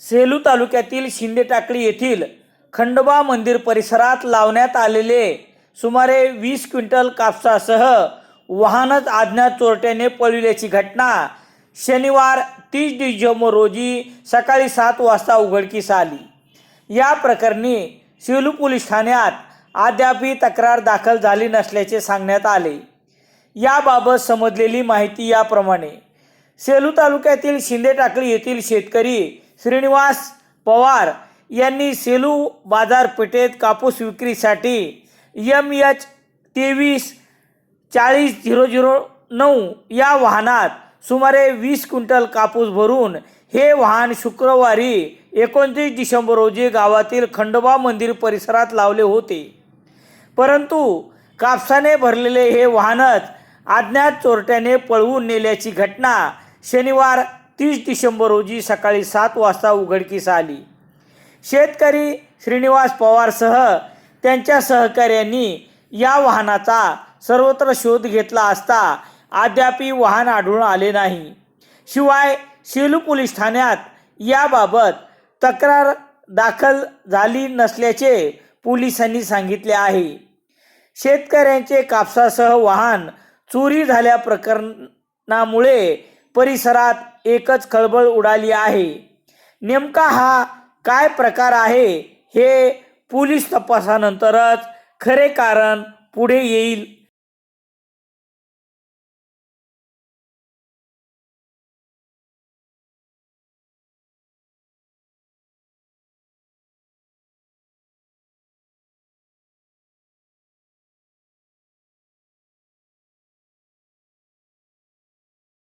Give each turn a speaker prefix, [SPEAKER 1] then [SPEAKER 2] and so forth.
[SPEAKER 1] सेलू तालुक्यातील शिंदे टाकळी येथील खंडोबा मंदिर परिसरात लावण्यात आलेले सुमारे वीस क्विंटल कापसासह वाहनच अज्ञात चोरट्याने पळविल्याची घटना शनिवार तीस डिसेंबर रोजी सकाळी सात वाजता उघडकीस आली. या प्रकरणी सेलू पोलीस ठाण्यात अद्यापही तक्रार दाखल झाली नसल्याचे सांगण्यात आले. याबाबत समजलेली माहिती याप्रमाणे सेलू तालुक्यातील शिंदे टाकळी येथील शेतकरी श्रीनिवास पवार यांनी सेलू बाजारपेठेत कापूस विक्रीसाठी यम एच तेवीस चाळीस झिरो झिरो नऊ या वाहनात सुमारे वीस क्विंटल कापूस भरून हे वाहन शुक्रवारी एकोणतीस डिसेंबर रोजी गावातील खंडोबा मंदिर परिसरात लावले होते. परंतु कापसाने भरलेले हे वाहनच अज्ञात चोरट्याने पळवून नेल्याची घटना शनिवार तीस डिसेंबर रोजी सकाळी सात वाजता उघडकीस आली. शेतकरी श्रीनिवास पवारसह त्यांच्या सहकाऱ्यांनी या वाहनाचा सर्वत्र शोध घेतला असता अद्यापही वाहन आढळून आले नाही. शिवाय सेलू पोलीस ठाण्यात याबाबत तक्रार दाखल झाली नसल्याचे पोलिसांनी सांगितले आहे. शेतकऱ्यांचे कापसासह वाहन चोरी झाल्या प्रकरणामुळे परिसरात एकच खळबळ उडाली आहे. नेमका हा काय प्रकार आहे हे पोलीस तपासानंतरच खरे कारण पुढे येईल.